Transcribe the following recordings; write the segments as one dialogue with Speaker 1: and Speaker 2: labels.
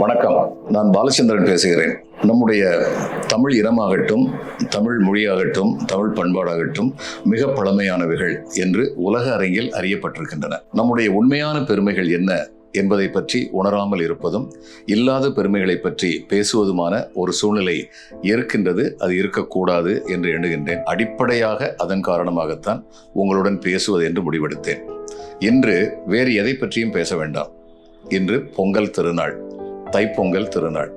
Speaker 1: வணக்கம். நான் பாலச்சந்திரன் பேசுகிறேன். நம்முடைய தமிழ் இனமாகட்டும் தமிழ் மொழியாகட்டும் தமிழ் பண்பாடாகட்டும் மிக பழமையானவைகள் என்று உலக அரங்கில் அறியப்பட்டிருக்கின்றன. நம்முடைய உண்மையான பெருமைகள் என்ன என்பதை பற்றி உணராமல் இருப்பதும் இல்லாத பெருமைகளை பற்றி பேசுவதுமான ஒரு சூழ்நிலை இருக்கின்றது அது இருக்கக்கூடாது என்று எண்ணுகின்றேன். அடிப்படையாக அதன் காரணமாகத்தான் உங்களுடன் பேசுவது என்று முடிவெடுத்தேன். இன்று வேறு எதை பற்றியும் பேச வேண்டாம். இன்று பொங்கல் திருநாள். தைப்பொங்கல் திருநாள்.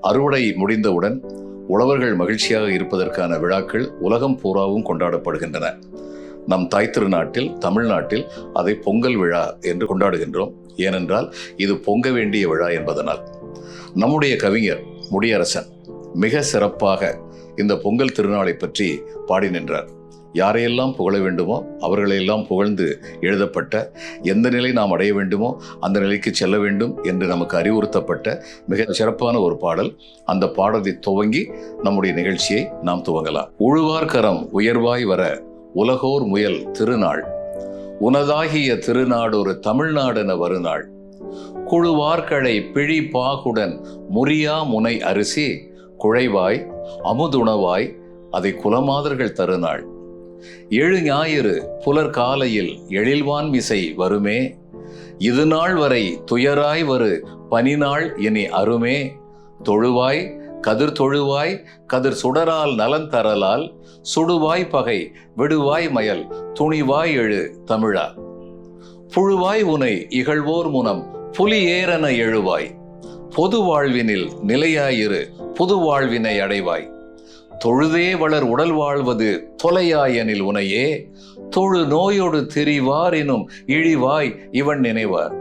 Speaker 1: அறுவடை முடிந்தவுடன் உழவர்கள் மகிழ்ச்சியாக இருப்பதற்கான விழாக்கள் உலகம் பூராவும் கொண்டாடப்படுகின்றன. நம் தாய் திருநாட்டில் தமிழ்நாட்டில் அதை பொங்கல் விழா என்று கொண்டாடுகின்றோம். ஏனென்றால் இது பொங்க வேண்டிய விழா என்பதனால். நம்முடைய கவிஞர் முடியரசன் மிக சிறப்பாக இந்த பொங்கல் திருநாளை பற்றி பாடி நின்றார். யாரையெல்லாம் புகழ வேண்டுமோ அவர்களையெல்லாம் புகழ்ந்து எழுதப்பட்ட எந்த நிலை நாம் அடைய வேண்டுமோ அந்த நிலைக்கு செல்ல வேண்டும் என்று நமக்கு அறிவுறுத்தப்பட்ட மிக சிறப்பான ஒரு பாடல். அந்த பாடலை துவங்கி நம்முடைய நிகழ்ச்சியை நாம் துவங்கலாம். உழுவார்கரம் உயர்வாய் வர உலகோர் முயல் திருநாள். உனதாகிய திருநாடு ஒரு தமிழ்நாடென வருநாள். குழுவார்களை பிழி பாகுடன் முறியா முனை அரிசி. குழைவாய் அமுதுணவாய் அதை குலமாதர்கள் தருநாள். ஏழு ஞாயிறு புலர் காலையில் எழில்வான் மிசை வருமே. இது நாள் வரை துயராய் வரு பனிநாள் இனி அருமே. தொழுவாய் கதிர் தொழுவாய் கதிர் சுடரால் நலன் தரலால் சுடுவாய் பகை விடுவாய் மயல் துணிவாய் எழு தமிழா. புழுவாய் உனை இகழ்வோர் முனம் புலி ஏறன எழுவாய். பொது வாழ்வினில் நிலையாயிரு புது வாழ்வினை அடைவாய். தொழுதே வளர் உடல் வாழ்வது தொலையாயனில் உனையே தொழு நோயோடு திரிவார் எனும் இழிவாய் இவன் நினைவார்.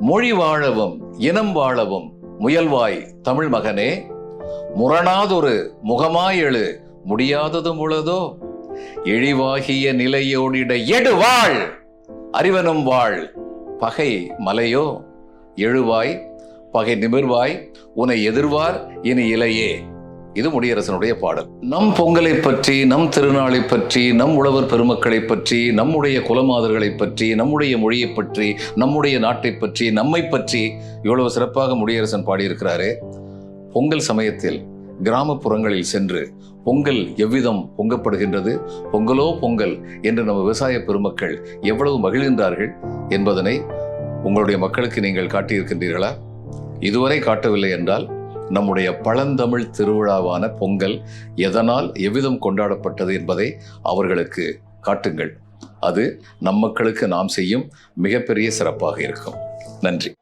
Speaker 1: மொழி வாழவும் இனம் வாழவும் முயல்வாய் தமிழ் மகனே முரணாதொரு முகமாயெழு முடியாததும் உளதோ இழிவாகிய நிலையோடிட எடுவாள் அறிவனும் வாழ் பகை மலையோ எழுவாய் பகை நிமிர்வாய் உனை எதிர்வார் இனி இலையே. இது முடியரசனுடைய பாடல். நம் பொங்கலை பற்றி நம் திருநாளை பற்றி நம் உழவர் பெருமக்களை பற்றி நம்முடைய குலமாதர்களை பற்றி நம்முடைய மொழியை பற்றி நம்முடைய நாட்டை பற்றி நம்மை பற்றி இவ்வளவு சிறப்பாக முடியரசன் பாடியிருக்கிறாரே. பொங்கல் சமயத்தில் கிராமப்புறங்களில் சென்று பொங்கல் எவ்விதம் பொங்கப்படுகின்றது பொங்கலோ பொங்கல் என்று நம்ம விவசாய பெருமக்கள் எவ்வளவு மகிழ்கின்றார்கள் என்பதனை உங்களுடைய மக்களுக்கு நீங்கள் காட்டியிருக்கின்றீர்களா? இதுவரை காட்டவில்லை என்றால் நம்முடைய பழந்தமிழ் திருவிழாவான பொங்கல் எதனால் எவ்விதம் கொண்டாடப்பட்டது என்பதை அவர்களுக்கு காட்டுங்கள். அது நம் மக்களுக்கு நாம் செய்யும் மிகப்பெரிய சிறப்பாக இருக்கும். நன்றி.